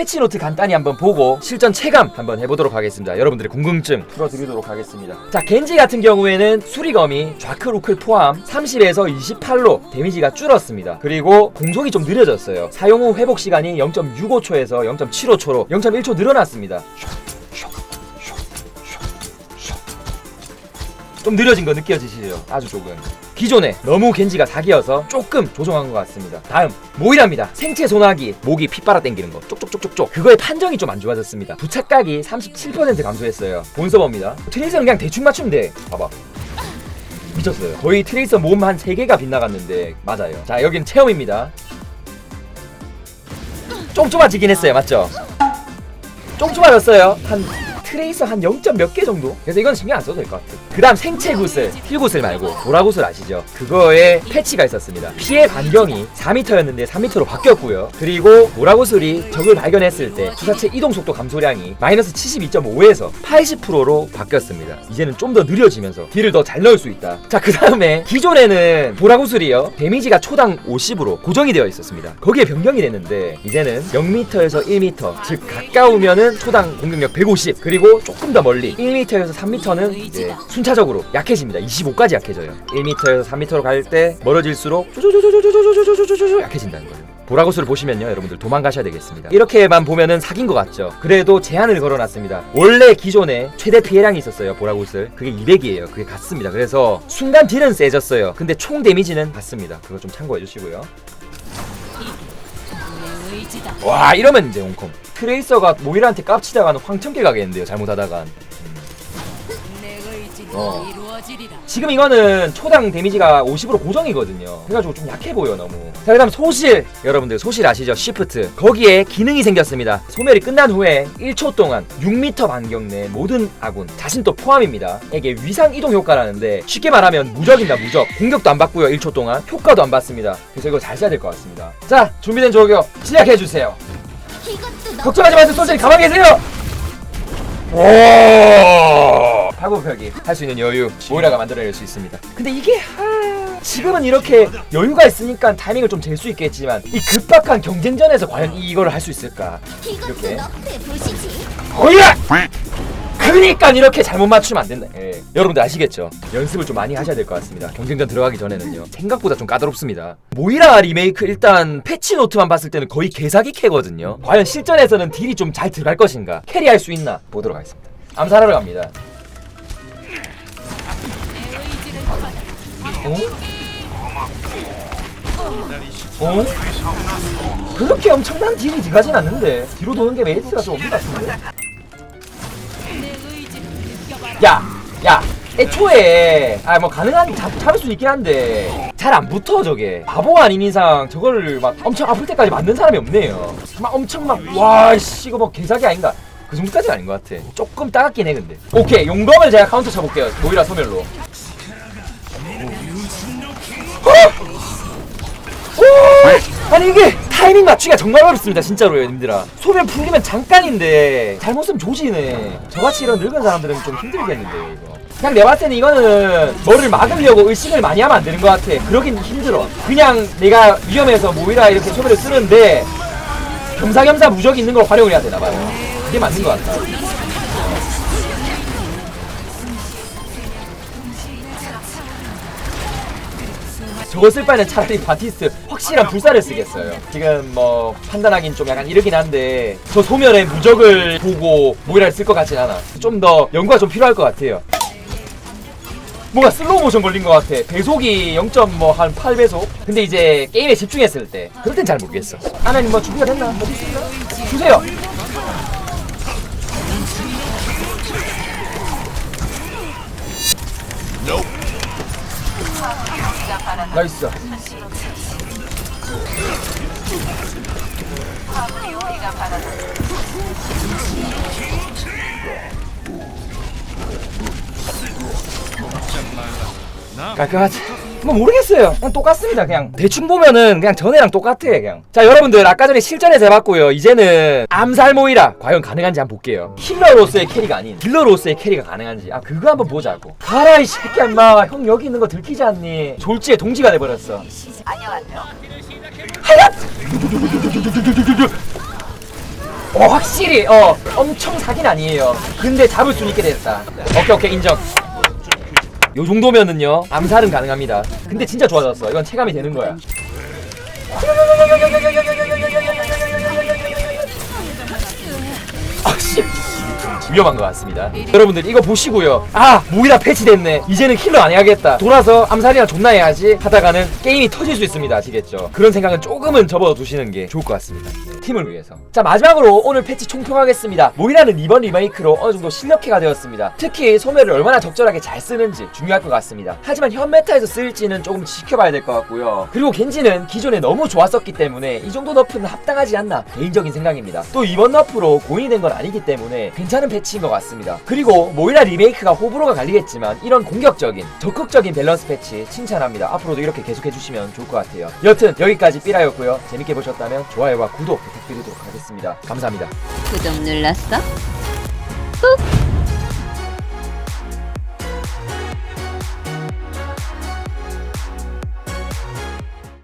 패치노트 간단히 한번 보고 실전 체감 한번 해보도록 하겠습니다. 여러분들의 궁금증 풀어드리도록 하겠습니다. 자, 겐지 같은 경우에는 수리검이 좌클 우클 포함 30에서 28로 데미지가 줄었습니다. 그리고 공속이 좀 느려졌어요. 사용 후 회복 시간이 0.65초에서 0.75초로 0.1초 늘어났습니다. 좀 느려진 거 느껴지시죠? 아주 조금. 기존에 너무 겐지가 사기여서 조금 조정한 것 같습니다. 다음 모이라입니다. 생체 소나기 목이 피 빨아 당기는 거 쪽쪽쪽쪽쪽 그거의 판정이 좀 안 좋아졌습니다. 부착각이 37% 감소했어요. 본서버입니다. 트레이서는 그냥 대충 맞추면 돼. 봐봐. 미쳤어요. 거의 트레이서 몸 한 3개가 빗나갔는데 맞아요. 자 여긴 체험입니다. 좀 좁아지긴 했어요. 맞죠? 좀 좁아졌어요. 한 트레이서 한 0. 몇 개 정도? 그래서 이건 신경 안 써도 될 것 같아. 그 다음 생체 구슬, 힐 구슬 말고 보라 구슬 아시죠? 그거에 패치가 있었습니다. 피해 반경이 4m였는데 3m로 바뀌었고요. 그리고 보라 구슬이 적을 발견했을 때 주사체 이동 속도 감소량이 마이너스 72.5에서 80%로 바뀌었습니다. 이제는 좀 더 느려지면서 딜을 더 잘 넣을 수 있다. 자, 그 다음에 기존에는 보라 구슬이요. 데미지가 초당 50으로 고정이 되어 있었습니다. 거기에 변경이 됐는데 이제는 0m에서 1m, 즉 가까우면은 초당 공격력 150 그리고 조금 더 멀리 1m에서 3m는 이제 순차적으로 약해집니다. 25까지 약해져요. 1m에서 3m로 갈 때 멀어질수록 쪼쪼쪼쪼쪼쪼쪼쪼쪼쪼 약해진다는 거예요. 보라고스를 보시면요 여러분들 도망가셔야 되겠습니다 이렇게만 보면은 사귄 것 같죠 그래도 제한을 걸어놨습니다 원래 기존에 최대 피해량이 있었어요 보라고스 그게 200이에요 그게 같습니다 그래서 순간 딜은 세졌어요 근데 총 데미지는 같습니다 그거 좀 참고해 주시고요. 와 이러면 이제 온컴 트레이서가 모이라한테 깝치다가는 황천길 가겠는데요 잘못하다간. 내 의지는 어. 지금 이거는 초당 데미지가 50으로 고정이거든요. 그래가지고 좀 약해 보여 너무. 자 그다음 소실 여러분들 소실 아시죠? 시프트 거기에 기능이 생겼습니다. 소멸이 끝난 후에 1초 동안 6m 반경 내 모든 아군 자신도 포함입니다. 이게 위상 이동 효과라는데 쉽게 말하면 무적입니다 무적. 공격도 안 받고요 1초 동안 효과도 안 받습니다. 그래서 이거 잘 써야 될 것 같습니다. 자 준비된 조교 시작해 주세요. 걱정하지 마세요 소실 가만히 계세요. 오! 파고벽이 할수 있는 여유 모이라가 만들어낼 수 있습니다. 근데 이게 하... 지금은 이렇게 여유가 있으니까 타이밍을 좀 잴 수 있겠지만 이 급박한 경쟁전에서 과연 이거를 할 수 있을까? 이렇게 뭐야? 그러니까 이렇게 잘못 맞추면 안 된다. 예. 여러분들 아시겠죠? 연습을 좀 많이 하셔야 될 것 같습니다. 경쟁전 들어가기 전에는요. 생각보다 좀 까다롭습니다. 모이라 리메이크 일단 패치 노트만 봤을 때는 거의 개사기 캐거든요. 과연 실전에서는 딜이 좀 잘 들어갈 것인가? 캐리할 수 있나? 보도록 하겠습니다. 암살하러 갑니다. 어? 어? 그렇게 엄청난 딜이 들어가진 않는데 뒤로 도는 게 메리트가 좀 없는 것 같은데? 야! 야! 애초에 아 뭐 가능한 잡, 잡을 수 있긴 한데 잘 안 붙어 저게 바보가 아닌 이상 저거를 막 엄청 아플 때까지 만든 사람이 없네요 막 엄청 막와씨 이거 뭐 개사기 아닌가 그 정도까지는 아닌 것 같아 조금 따갑긴 해 근데 오케이 용검을 제가 카운터 쳐볼게요 모이라 소멸로 오! 오! 아니 이게 타이밍 맞추기가 정말 어렵습니다 진짜로요 님들아. 소멸 풀리면 잠깐인데 잘못 쓰면 조지네. 저같이 이런 늙은 사람들은 좀 힘들겠는데요 이거. 그냥 내가 봤을 때는 이거는 뭐를 막으려고 의식을 많이 하면 안 되는 것 같아. 그러긴 힘들어. 그냥 내가 위험해서 모이라 이렇게 소멸을 쓰는데 겸사겸사 무적이 있는 걸 활용을 해야 되나 봐요. 그게 맞는 것 같다 저거 쓸 바에는 차라리 바티스트 확실한 불사를 쓰겠어요. 지금 뭐 판단하긴 좀 약간 이르긴 한데 저 소멸의 무적을 보고 모이라를 쓸 것 같진 않아. 좀 더 연구가 좀 필요할 것 같아요. 뭔가 슬로우 모션 걸린 것 같아. 배속이 0.한 8배속? 근데 이제 게임에 집중했을 때 그럴 땐 잘 모르겠어. 하나님 뭐 준비가 됐나? 어디 있습니까? 주세요. 나이스. 깔끔하지? 뭐 모르겠어요. 그냥 똑같습니다. 그냥 대충 보면은 그냥 전에랑 똑같아. 그냥. 자 여러분들 아까 전에 실전에서 해봤고요. 이제는 암살 모이라 과연 가능한지 한번 볼게요. 힐러로서의 캐리가 아닌 딜러로서의 캐리가 가능한지 아 그거 한번 보자고. 가라 이 새끼야 인마. 형 여기 있는 거 들키지 않니? 졸지에 동지가 돼버렸어. 안녕하세요. 하얏! 어 확실히 어 엄청 사긴 아니에요 근데 잡을 수 있게 됐다 오케이 오케이 인정 요 정도면은요 암살은 가능합니다. 근데 진짜 좋아졌어. 이건 체감이 되는 거야 위험한 것 같습니다. 여러분들 이거 보시고요. 아 모이라 패치됐네. 이제는 킬러 안 해야겠다. 돌아서 암살이나 존나 해야지 하다가는 게임이 터질 수 있습니다. 아시겠죠? 그런 생각은 조금은 접어 두시는 게 좋을 것 같습니다. 팀을 위해서. 자 마지막으로 오늘 패치 총평하겠습니다. 모이라는 이번 리메이크로 어느 정도 실력해가 되었습니다. 특히 소멸을 얼마나 적절하게 잘 쓰는지 중요할 것 같습니다. 하지만 현 메타에서 쓸지는 조금 지켜봐야 될 것 같고요. 그리고 겐지는 기존에 너무 좋았었기 때문에 이 정도 너프는 합당하지 않나 개인적인 생각입니다. 또 이번 너프로 고인이 된 건 아니기 때문에 괜찮은 패치인 것 같습니다. 그리고 모이라 리메이크가 호불호가 갈리겠지만 이런 공격적인 적극적인 밸런스 패치 칭찬합니다. 앞으로도 이렇게 계속 해 주시면 좋을 것 같아요. 여튼 여기까지 삐라였고요. 재밌게 보셨다면 좋아요와 구독 부탁드리도록 하겠습니다. 감사합니다. 구독 눌렀어? 꾹!